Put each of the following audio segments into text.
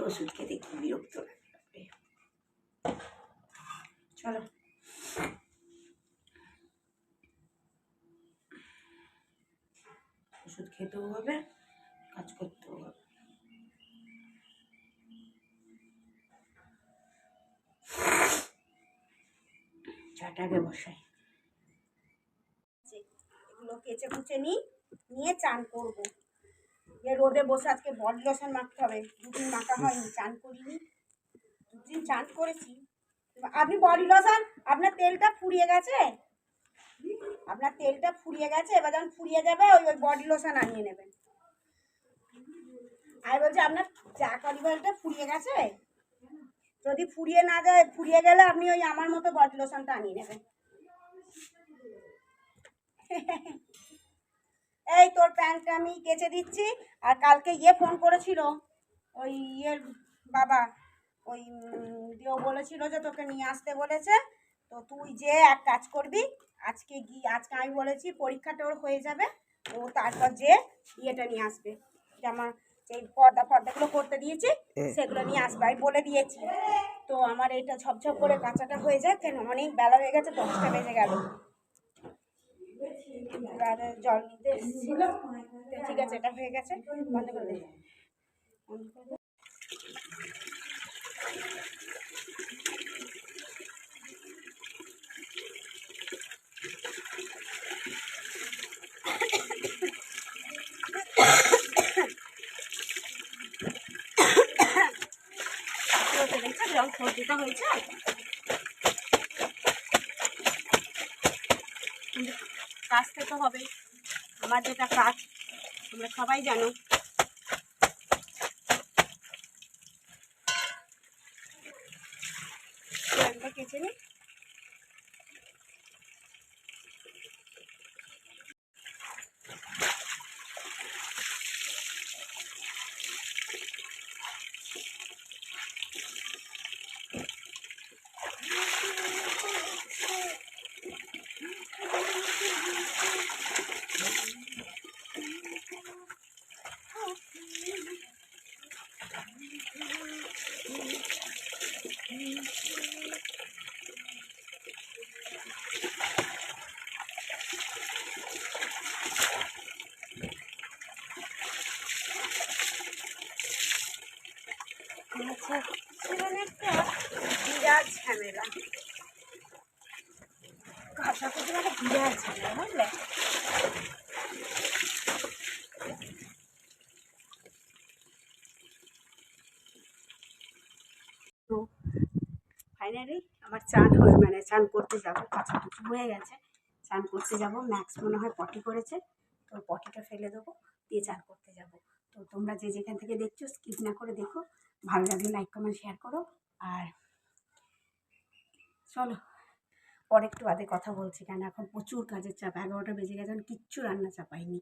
ওষুধ খেতে খুব বিরক্ত লাগে চলো। ওষুধ খেতেও হবে, কাজ করতেও হবে। চাটাকে বসাই। এগুলো কেচে কুচে নিই নিয়ে চান করব। এ রোদে বসে আজকে বডি লোশন মাখতে হবে। দুদিন মাখা হয়নি, চান করিনি। দুদিন চান করেছি। আপনি বডি লোশন আপনার তেলটা ফুরিয়ে গেছে? আপনার তেলটা ফুরিয়ে গেছে, এবার যখন ফুরিয়ে যাবে, ওই ওই বডি লোশন আনিয়ে নেবেন। আর বলছি, আপনার চা করিবারটা ফুরিয়ে গেছে? যদি ফুরিয়ে না যায়, ফুরিয়ে গেলে আপনি ওই আমার মতো বডি লোশনটা আনিয়ে নেবেন। এই তোর প্যান্টটা আমি কেচে দিচ্ছি আর কালকে ইয়ে ফোন করেছিল ওই ইয়ের বাবা ওই উম, দিয়ে ও বলেছিল যে তোকে নিয়ে আসতে বলেছে তো তুই যে এক কাজ করবি আজকে গিয়ে আজকে আমি বলেছি পরীক্ষাটা ওর হয়ে যাবে ও তারপর যে ইয়েটা নিয়ে আসবে জামা সেই পর্দা ফর্দাগুলো করতে দিয়েছি সেগুলো নিয়ে আসবে আমি বলে দিয়েছি। তো আমার এটা ঝপঝপ করে কাঁচাটা হয়ে যায় কেন অনেক বেলা হয়ে গেছে দশটা বেজে গেল। জল নিতে এসেছিল। ঠিক আছে, এটা হয়ে গেছে। বন্ধ করে দে বন্ধ করে দে। হয়েছে দেখছ জল সর্দিটা হয়েছে? কাজতে তো হবে আমার যেটা কাজ তোমরা সবাই জানো। কেচে নি আচ্ছা সেখানে একটা বিরাট ঝামেলা কাঁচা কুচি মানে বিরাট ঝামেলা বুঝলে তো ফাইনালি আমার চান হয়ে মানে চান করতে যাব কাঁচা কুচি হয়ে গেছে। চান করতে যাব, ম্যাক্স মনে হয় পটি করেছে। তো পটিটা ফেলে দেবো, দিয়ে চান করতে যাব। তো তোমরা যে যেখান থেকে দেখছ স্কিপ না করে দেখো। ভালো লাগলে লাইক কমেন্ট শেয়ার করো। আর চলো, পরে একটু বাদে কথা বলছি কেন এখন প্রচুর কাজের চাপ। এগারোটা বেজে গেছে এখন কিচ্ছু রান্না চাপাইনি।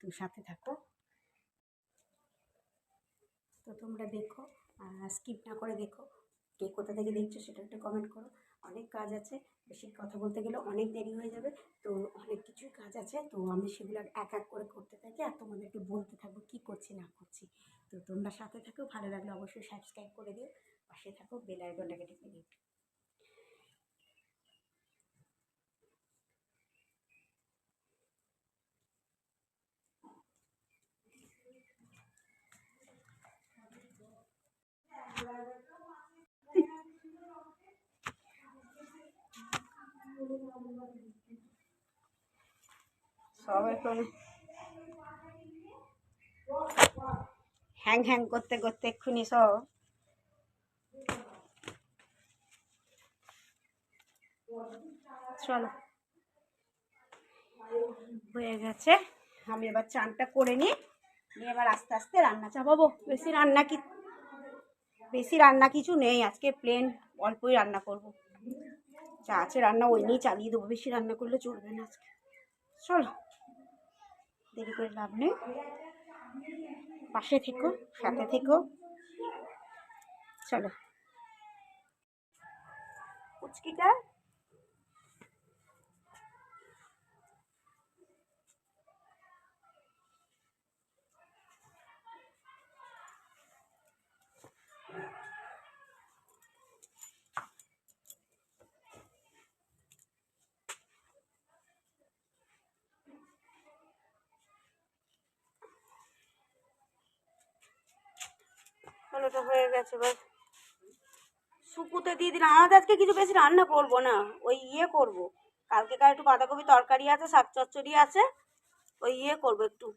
তো সাথে থাকো। তো তোমরা দেখো স্কিপ না করে দেখো। কে কোথা থেকে দেখছ সেটা একটু কমেন্ট করো। অনেক কাজ আছে, বেশি কথা বলতে গেলে অনেক দেরি হয়ে যাবে, তো অনেক কিছুই কাজ আছে, তো আমি সেগুলো এক এক করে করতে থাকি আর তোমাদেরকে বলতে থাকব কি করছি, না করছি। তো তোমরা সাথে থাকো, ভালো লাগলে অবশ্যই সাবস্ক্রাইব করে দিও, পাশে থাকো বেল আইকনটাকে টিপে দিও। সব হ্যাং হ্যাং করতে করতে এক্ষুনি সব চলো। হয়ে গেছে। আমি এবার চানটা করে নিই। নিয়ে এবার আস্তে আস্তে রান্না চাপাবো। বেশি রান্না কি বেশি রান্না কিছু নেই। আজকে প্লেন অল্পই রান্না করব। যা আছে রান্না, ওই নিয়েই চালিয়ে দেবো। বেশি রান্না করলে চলবে না আজকে। চলো। দেরি করে লাভ নেই। পাশে থেকো সাথে থেকো। চলো। পুচকিটা ওটা হয়ে গেছে এবার শুকুতে দিয়ে দিলাম। আমাদের আজকে কিছু বেশি রান্না করব না ওই ইয়ে করব। কালকে কার একটু বাঁধাকপি তরকারি আছে শাক চচ্চড়ি আছে ওই ইয়ে করব একটু।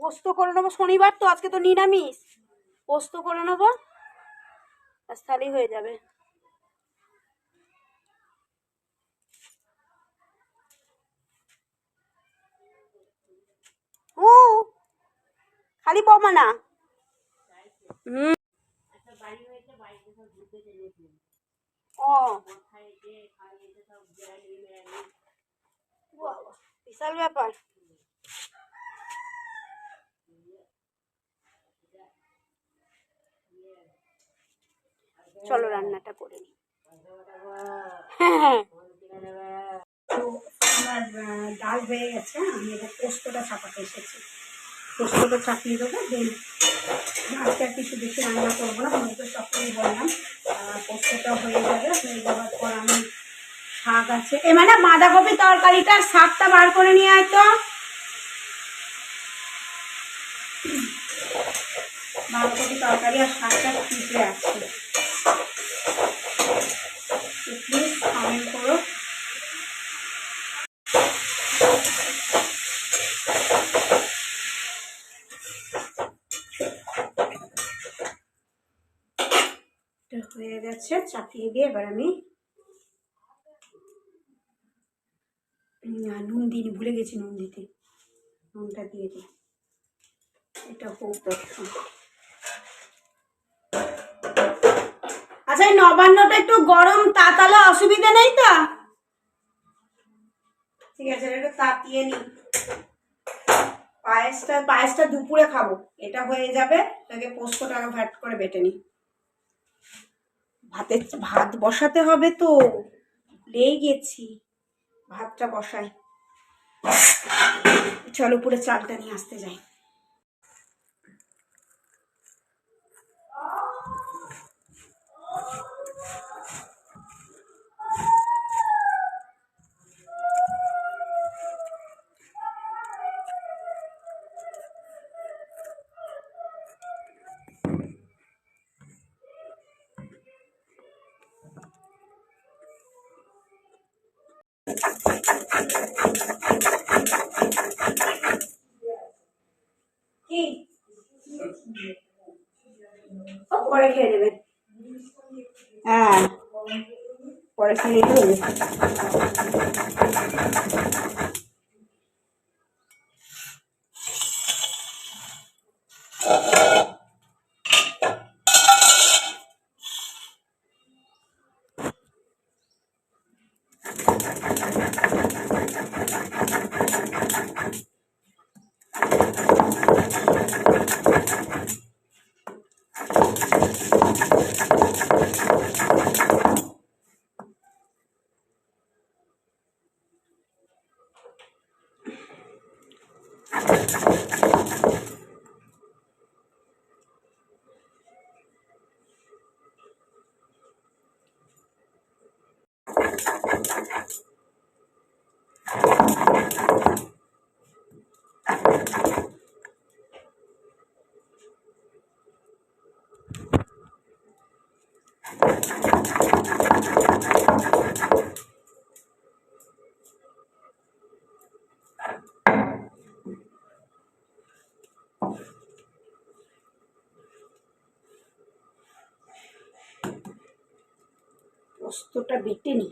পোস্ত করে নেব শনিবার তো আজকে তো নিরামিষ। পোস্ত করে নেব তাহলেই হয়ে যাবে। ও খালি বমা না? হুম ও বাবা, বিশাল ব্যাপার। চলো রান্নাটা করে নিই। ডাল হয়ে গেছে আমি এবার পোস্তটা ছাপাতে এসেছি। পোস্তটা চাপিয়ে দেবো দেন আজকে আর কিছু বেশি রান্না করব না তোমাকে সকলেই বললাম। পোস্তটা হয়ে যাবে, হয়ে যাওয়ার পর আমি শাক আছে। এ মানে বাঁধাকপি তরকারিটার শাকটা বার করে নিয়ে আয় তো। বাঁধাকপি তরকারি আর শাকটা ফিটে আছে। প্লিজ করো চাপিয়ে দিয়ে এবার আমি নুন দিইনি, ভুলে গেছি নুন দিতে। নুনটা দিয়ে দিই এটা হোক দেখুন আচ্ছা এই নবান্নটা একটু গরম তাতালে অসুবিধা নেই তো? ঠিক আছে একটু তাতিয়ে নি। পায়েসটা পায়েসটা দুপুরে খাব। এটা হয়ে যাবে, তাকে পোস্তটা ভ্যাট করে বেটে নি। ভাতের ভাত বসাতে হবে তো। ভুলেই গেছি। ভাতটা বসাই। চলো পুরো চালটা নিয়ে আসতে যাই কি ও, পরে খেয়ে নেবে। হ্যাঁ পরে খেয়ে নেবে। পোস্তটা বেটে নি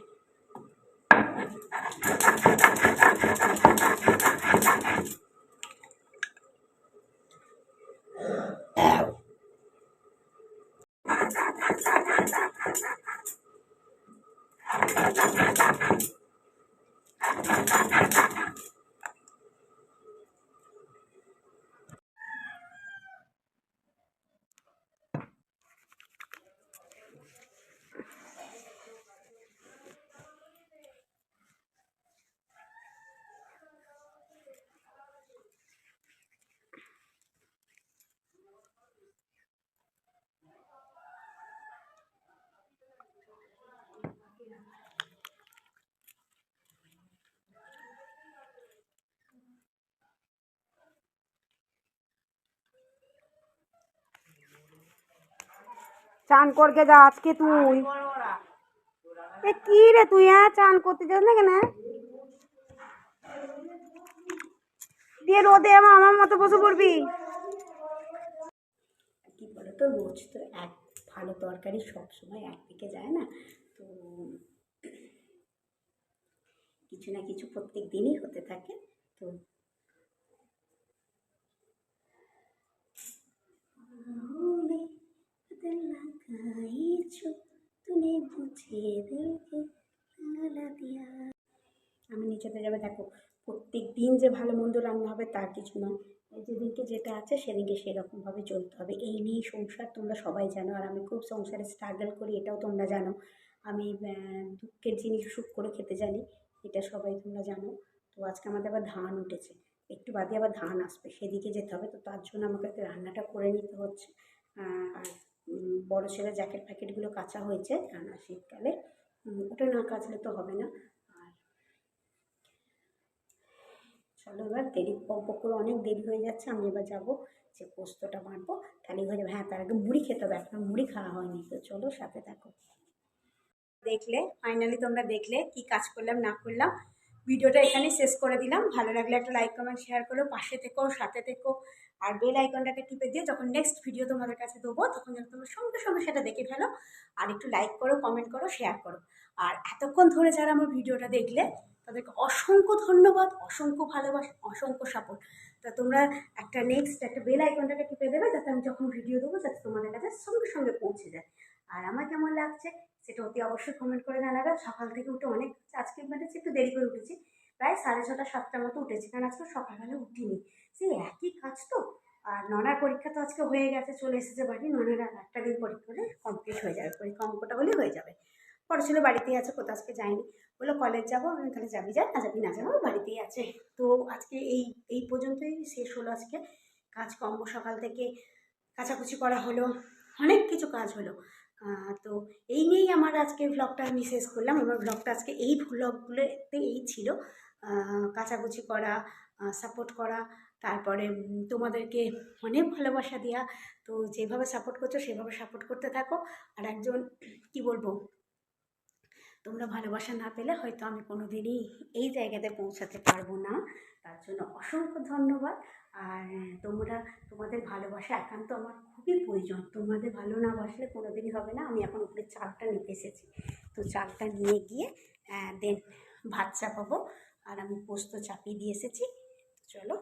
চান করকে যা আজকে তুই। এ কি রে তুই হ্যাঁ চান করতে যাস না কেন? দিয়ে রোদে আমার আমার মতো বসে পড়বি। কি বলো তো রোজ তো এক ভালো তরকারি সবসময় একদিকে যায় না। তো কিছু না কিছু প্রত্যেক দিনই হতে থাকে। তো আমি নিচেতে যাবে, দেখো প্রত্যেক দিন যে ভালো মন্দ রান্না হবে তার কিছু নয়। যেদিনকে যেটা আছে, সেদিনকে সেরকমভাবে চলতে হবে। এই নিয়েই সংসার, তোমরা সবাই জানো। আর আমি খুব সংসারে স্ট্রাগল করি, এটাও তোমরা জানো। আমি দুঃখের জিনিস সুখ করে খেতে জানি, এটা সবাই তোমরা জানো। তো আজকে আমাদের আবার ধান উঠেছে। একটু বাদে আবার ধান আসবে। সেদিকে যেতে হবে। তো তার জন্য আমাকে রান্নাটা করে নিতে হচ্ছে। আর বড় ছেলে জ্যাকেট ফ্যাকেটগুলো কাঁচা হয়েছে কেননা শীতকালে ওটা না কাচলে তো হবে না। আর চলো এবার দেরি করে অনেক দেরি হয়ে যাচ্ছে, আমি এবার যাব যে পোস্তটা বাঁটবো। তাহলে হয়ে যাবে হ্যাঁ তার আগে মুড়ি খেতে হবে, এখন মুড়ি খাওয়া হয়নি, তো চলো সাথে থাকো। দেখলে ফাইনালি তোমরা দেখলে কি কাজ করলাম, না করলাম। ভিডিওটা এখানে শেষ করে দিলাম। ভালো লাগলে একটা লাইক কমেন্ট শেয়ার করো। পাশে থেকো, সাথে থেকো। আর বেল আইকনটাকে টিপে দিয়ে যখন নেক্সট ভিডিও তোমাদের কাছে দেবো, তখন যেন তোমরা সঙ্গে সঙ্গে সেটা দেখে ফেলো। আর একটু লাইক করো কমেন্ট করো শেয়ার করো। আর এতক্ষণ ধরে যারা আমার ভিডিওটা দেখলে, তাদেরকে অসংখ্য ধন্যবাদ, অসংখ্য ভালোবাসা, অসংখ্য সাপোর্ট তা তোমরা একটা নেক্সট একটা বেল আইকনটাকে টিপে দেবে, যাতে আমি যখন ভিডিও দেবো, যাতে তোমাদের কাছে সঙ্গে সঙ্গে পৌঁছে যায়। আর আমার কেমন লাগছে সেটা অতি অবশ্যই কমেন্ট করে জানাবে। সকাল থেকে উঠে অনেক আজকে মানে একটু দেরি করে উঠেছি। প্রায় সাড়ে ছটা সাতটার মতো উঠেছি। কারণ আজকে সকালবেলা উঠিনি। সেই একই কাজ তো? আর ননার পরীক্ষা তো আজকে হয়ে গেছে, চলে এসেছে বাড়ি। ননার আর একটা দিন পরীক্ষা হলে কমপ্লিট হয়ে যাবে। পরীক্ষা অঙ্কটা হলে হয়ে যাবে। বড় ছেলে বাড়িতেই আছে, কোথাও আজকে যায়নি। বলল, কলেজ যাব? আমি তাহলে যাবি যাই না যাবি না যাব, বাড়িতেই আছে। তো আজকে এই এই পর্যন্তই শেষ হলো আজকে। কাজকর্ম সকাল থেকে কাচাকুচি করা হলো। অনেক কিছু কাজ হলো। তো এই নিয়েই আমার আজকে ভ্লগটা আমি শেষ করলাম। আমার ভ্লগটা আজকে এই ভ্লগগুলোতে এই ছিল। কাচাকুচি করা সাপোর্ট করা, তারপরে তোমাদেরকে অনেক ভালোবাসা দেওয়া তো যেভাবে সাপোর্ট করছ, সেভাবে সাপোর্ট করতে থাকো। আর একজন, কি বলব, তোমরা ভালোবাসা না পেলে হয়তো আমি কোনো দিনই এই জায়গাতে পৌঁছাতে পারব না। তার জন্য অসংখ্য ধন্যবাদ। আর তোমরা তোমাদের ভালোবাসা একান্ত আমার খুবই প্রয়োজন। তোমাদের ভালো না বাসলে কোনোদিনই হবে না। আমি এখন উপরে চালটা নিতে এসেছি। তো চালটা নিয়ে গিয়ে দেন ভাত চাপাবো। আর আমি পোস্ত চাপিয়ে দিয়ে এসেছি। চলো।